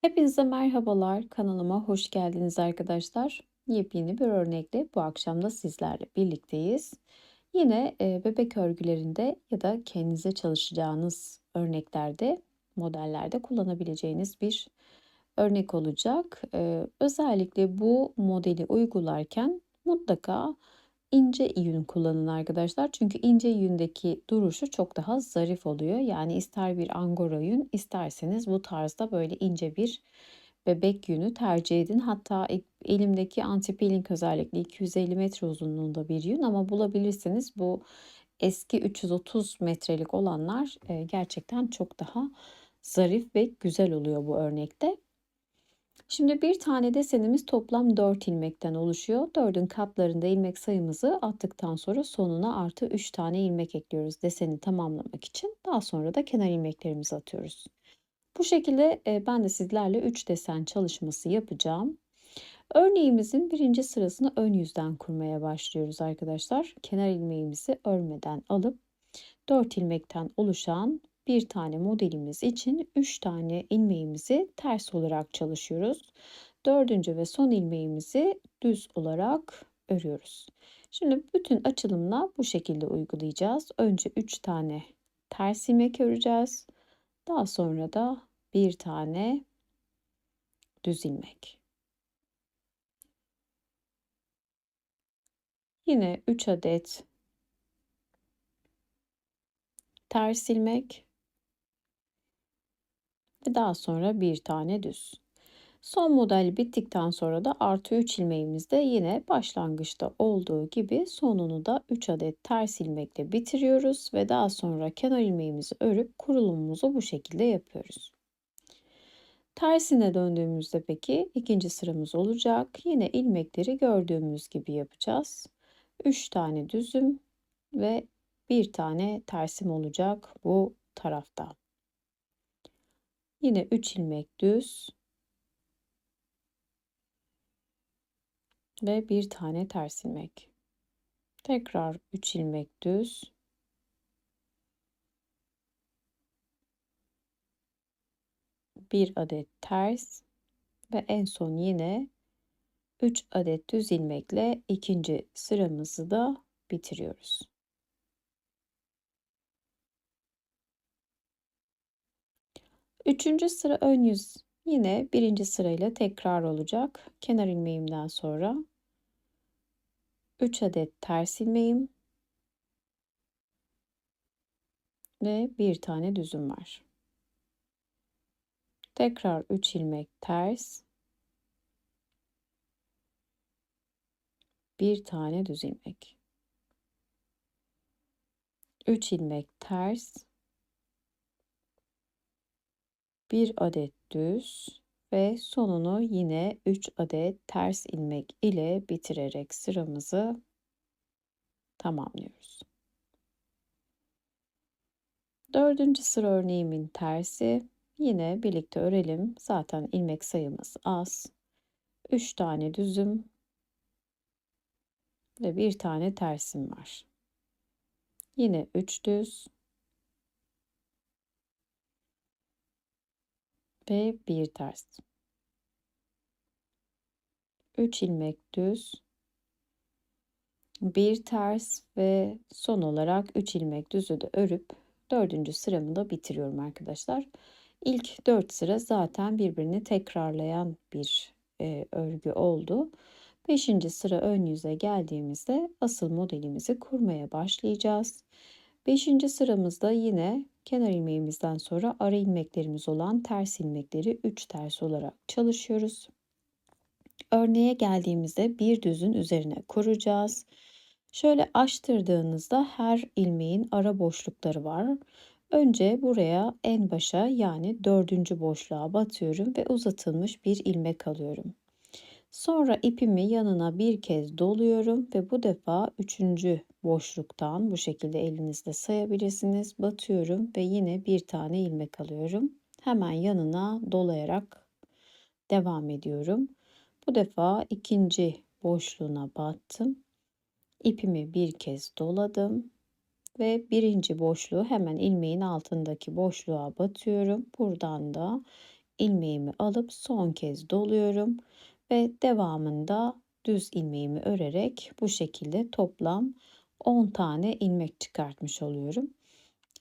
Hepinize merhabalar. Kanalıma hoş geldiniz arkadaşlar. Yepyeni bir örnekle bu akşam da sizlerle birlikteyiz. Yine e, bebek örgülerinde ya da kendinize çalışacağınız örneklerde, modellerde kullanabileceğiniz bir örnek olacak. E, özellikle bu modeli uygularken mutlaka ince yün kullanın arkadaşlar. Çünkü ince yündeki duruşu çok daha zarif oluyor. Yani ister bir angora yün isterseniz bu tarzda böyle ince bir bebek yünü tercih edin. Hatta elimdeki anti peeling özellikle 250 metre uzunluğunda bir yün ama bulabilirsiniz bu eski 330 metrelik olanlar e, gerçekten çok daha zarif ve güzel oluyor bu örnekte. Şimdi bir tane desenimiz toplam 4 ilmekten oluşuyor. 4'ün katlarında ilmek sayımızı attıktan sonra sonuna artı 3 tane ilmek ekliyoruz deseni tamamlamak için. Daha sonra da kenar ilmeklerimizi atıyoruz. Bu şekilde e, ben de sizlerle 3 desen çalışması yapacağım. Örneğimizin birinci sırasını ön yüzden kurmaya başlıyoruz arkadaşlar. Kenar ilmeğimizi örmeden alıp 4 ilmekten oluşan bir tane modelimiz için 3 tane ilmeğimizi ters olarak çalışıyoruz. Dördüncü ve son ilmeğimizi düz olarak örüyoruz. Şimdi bütün açılımla bu şekilde uygulayacağız. Önce 3 tane ters ilmek öreceğiz. Daha sonra da bir tane düz ilmek. Yine 3 adet ters ilmek ve daha sonra bir tane düz. Son model bittikten sonra da artı 3 ilmeğimizde yine başlangıçta olduğu gibi sonunu da 3 adet ters ilmekle bitiriyoruz ve daha sonra kenar ilmeğimizi örüp kurulumumuzu bu şekilde yapıyoruz. Tersine döndüğümüzde peki ikinci sıramız olacak. Yine ilmekleri gördüğümüz gibi yapacağız. 3 tane düzüm ve bir tane tersim olacak bu tarafta. Yine 3 ilmek düz ve bir tane ters ilmek. Tekrar 3 ilmek düz. Bir adet ters ve en son yine 3 adet düz ilmekle ikinci sıramızı da bitiriyoruz. Üçüncü sıra ön yüz yine birinci sırayla tekrar olacak. Kenar ilmeğimden sonra 3 adet ters ilmeğim ve bir tane düzüm var. Tekrar 3 ilmek ters. Bir tane düz ilmek. 3 ilmek ters bir adet düz ve sonunu yine 3 adet ters ilmek ile bitirerek sıramızı tamamlıyoruz. Dördüncü sıra örneğimin tersi yine birlikte örelim. Zaten ilmek sayımız az. 3 tane düzüm ve bir tane tersim var. Yine 3 düz ve bir ters. 3 ilmek düz, bir ters ve son olarak 3 ilmek düzü de örüp dördüncü sıramı da bitiriyorum arkadaşlar. İlk 4 sıra zaten birbirini tekrarlayan bir e, örgü oldu. 5. sıra ön yüze geldiğimizde asıl modelimizi kurmaya başlayacağız. 5. sıramızda yine kenar ilmeğimizden sonra ara ilmeklerimiz olan ters ilmekleri 3 ters olarak çalışıyoruz. Örneğe geldiğimizde bir düzün üzerine kuracağız. Şöyle açtırdığınızda her ilmeğin ara boşlukları var. Önce buraya en başa yani dördüncü boşluğa batıyorum ve uzatılmış bir ilmek alıyorum. Sonra ipimi yanına bir kez doluyorum ve bu defa üçüncü boşluktan bu şekilde elinizde sayabilirsiniz. Batıyorum ve yine bir tane ilmek alıyorum. Hemen yanına dolayarak devam ediyorum. Bu defa ikinci boşluğuna battım. İpimi bir kez doladım ve birinci boşluğu hemen ilmeğin altındaki boşluğa batıyorum. Buradan da ilmeğimi alıp son kez doluyorum ve devamında düz ilmeğimi örerek bu şekilde toplam 10 tane ilmek çıkartmış oluyorum.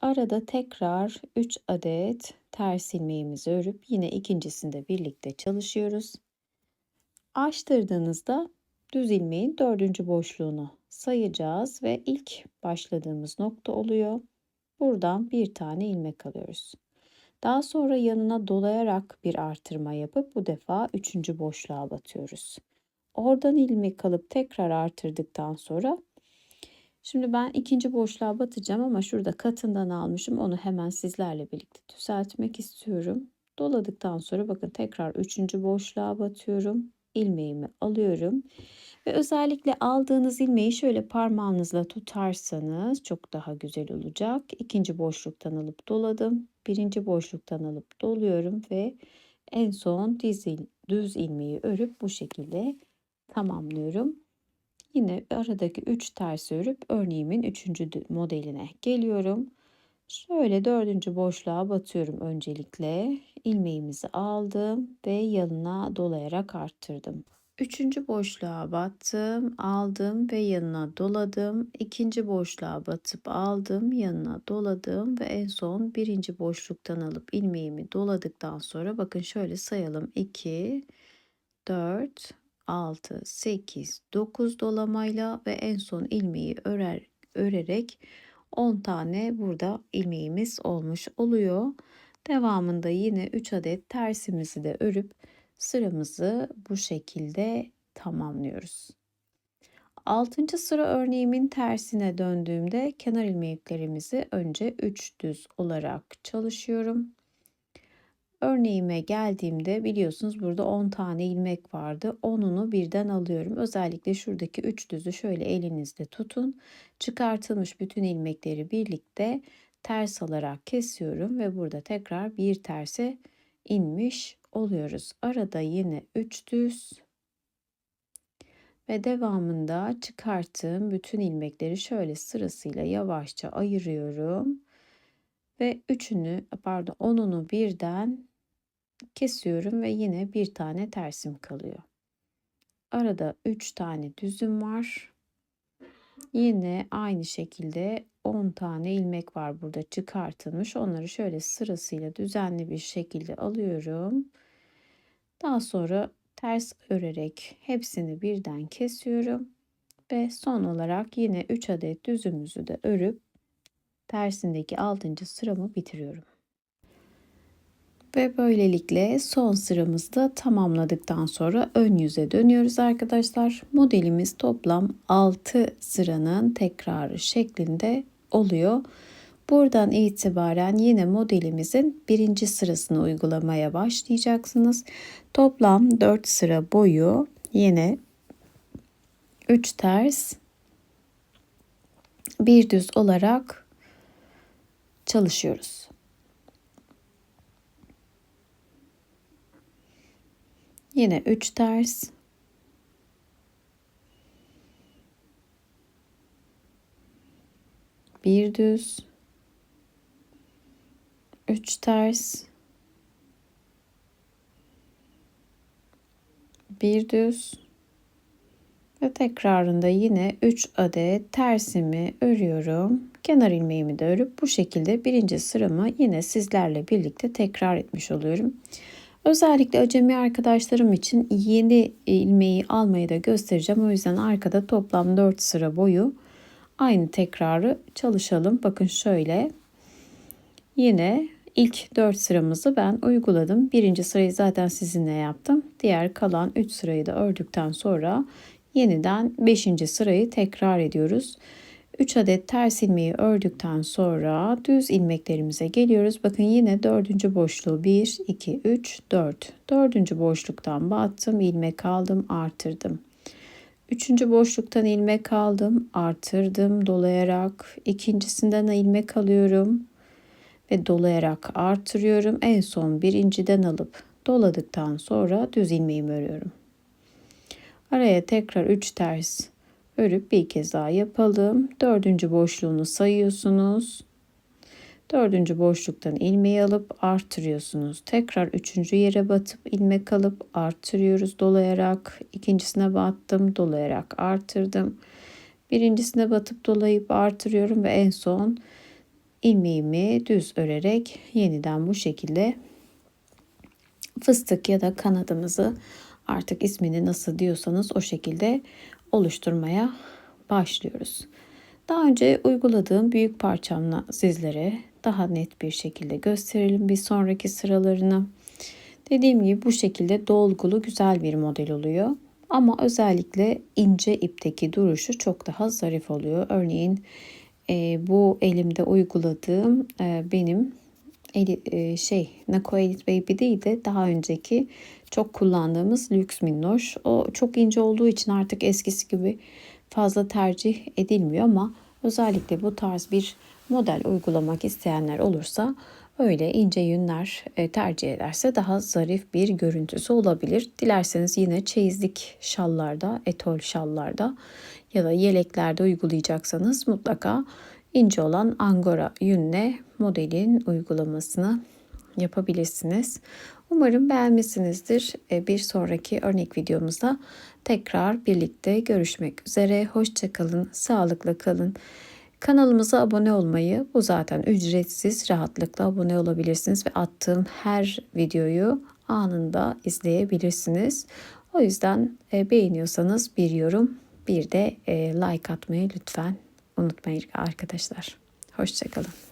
Arada tekrar 3 adet ters ilmeğimizi örüp yine ikincisinde birlikte çalışıyoruz. Açtırdığınızda düz ilmeğin dördüncü boşluğunu sayacağız ve ilk başladığımız nokta oluyor. Buradan bir tane ilmek alıyoruz. Daha sonra yanına dolayarak bir artırma yapıp bu defa üçüncü boşluğa batıyoruz. Oradan ilmek alıp tekrar artırdıktan sonra şimdi ben ikinci boşluğa batacağım ama şurada katından almışım. Onu hemen sizlerle birlikte düzeltmek istiyorum. Doladıktan sonra bakın tekrar üçüncü boşluğa batıyorum. ilmeğimi alıyorum. Ve özellikle aldığınız ilmeği şöyle parmağınızla tutarsanız çok daha güzel olacak. İkinci boşluktan alıp doladım. Birinci boşluktan alıp doluyorum ve en son düz ilmeği örüp bu şekilde tamamlıyorum. Yine aradaki 3 ters örüp örneğimin 3. modeline geliyorum. Şöyle dördüncü boşluğa batıyorum öncelikle. ilmeğimizi aldım ve yanına dolayarak arttırdım. Üçüncü boşluğa battım, aldım ve yanına doladım. İkinci boşluğa batıp aldım, yanına doladım ve en son birinci boşluktan alıp ilmeğimi doladıktan sonra bakın şöyle sayalım. 2, 4, 6, 8, 9 dolamayla ve en son ilmeği örer, örerek 10 tane burada ilmeğimiz olmuş oluyor. Devamında yine 3 adet tersimizi de örüp sıramızı bu şekilde tamamlıyoruz. 6. sıra örneğimin tersine döndüğümde kenar ilmeklerimizi önce 3 düz olarak çalışıyorum. Örneğime geldiğimde biliyorsunuz burada 10 tane ilmek vardı. 10'unu birden alıyorum. Özellikle şuradaki 3 düzü şöyle elinizde tutun. Çıkartılmış bütün ilmekleri birlikte ters alarak kesiyorum ve burada tekrar bir terse inmiş oluyoruz. Arada yine 3 düz ve devamında çıkarttığım bütün ilmekleri şöyle sırasıyla yavaşça ayırıyorum. Ve üçünü pardon onunu birden kesiyorum ve yine bir tane tersim kalıyor. Arada 3 tane düzüm var. Yine aynı şekilde 10 tane ilmek var burada çıkartılmış. Onları şöyle sırasıyla düzenli bir şekilde alıyorum. Daha sonra ters örerek hepsini birden kesiyorum. Ve son olarak yine 3 adet düzümüzü de örüp tersindeki 6. sıramı bitiriyorum. Ve böylelikle son sıramızda tamamladıktan sonra ön yüze dönüyoruz arkadaşlar. Modelimiz toplam 6 sıranın tekrarı şeklinde oluyor. Buradan itibaren yine modelimizin birinci sırasını uygulamaya başlayacaksınız. Toplam 4 sıra boyu yine 3 ters bir düz olarak çalışıyoruz. Yine 3 ters bir düz 3 ters bir düz ve tekrarında yine 3 adet tersimi örüyorum. Kenar ilmeğimi de örüp bu şekilde birinci sıramı yine sizlerle birlikte tekrar etmiş oluyorum. Özellikle acemi arkadaşlarım için yeni ilmeği almayı da göstereceğim. O yüzden arkada toplam 4 sıra boyu aynı tekrarı çalışalım. Bakın şöyle. Yine ilk 4 sıramızı ben uyguladım. Birinci sırayı zaten sizinle yaptım. Diğer kalan 3 sırayı da ördükten sonra yeniden 5. sırayı tekrar ediyoruz. 3 adet ters ilmeği ördükten sonra düz ilmeklerimize geliyoruz. Bakın yine dördüncü boşluğu 1, 2, 3, 4. Dördüncü boşluktan battım, ilmek aldım, artırdım. Üçüncü boşluktan ilmek aldım, artırdım, dolayarak. ikincisinden ilmek alıyorum ve dolayarak artırıyorum. En son birinciden alıp doladıktan sonra düz ilmeğimi örüyorum. Araya tekrar 3 ters örüp bir kez daha yapalım. Dördüncü boşluğunu sayıyorsunuz. Dördüncü boşluktan ilmeği alıp artırıyorsunuz. Tekrar üçüncü yere batıp ilmek alıp artırıyoruz dolayarak. İkincisine battım dolayarak artırdım. Birincisine batıp dolayıp artırıyorum ve en son ilmeğimi düz örerek yeniden bu şekilde fıstık ya da kanadımızı artık ismini nasıl diyorsanız o şekilde oluşturmaya başlıyoruz. Daha önce uyguladığım büyük parçamla sizlere daha net bir şekilde gösterelim bir sonraki sıralarını. Dediğim gibi bu şekilde dolgulu güzel bir model oluyor. Ama özellikle ince ipteki duruşu çok daha zarif oluyor. Örneğin e, bu elimde uyguladığım e, benim e, şey Nako Elite Baby değil de daha önceki çok kullandığımız lüks minnoş. O çok ince olduğu için artık eskisi gibi fazla tercih edilmiyor ama özellikle bu tarz bir model uygulamak isteyenler olursa öyle ince yünler e, tercih ederse daha zarif bir görüntüsü olabilir. Dilerseniz yine çeyizlik şallarda, etol şallarda ya da yeleklerde uygulayacaksanız mutlaka ince olan angora yünle modelin uygulamasını yapabilirsiniz. Umarım beğenmişsinizdir. E, bir sonraki örnek videomuzda tekrar birlikte görüşmek üzere. Hoşçakalın, sağlıkla kalın. Kanalımıza abone olmayı, bu zaten ücretsiz, rahatlıkla abone olabilirsiniz ve attığım her videoyu anında izleyebilirsiniz. O yüzden e, beğeniyorsanız bir yorum, bir de e, like atmayı lütfen unutmayın arkadaşlar. Hoşçakalın.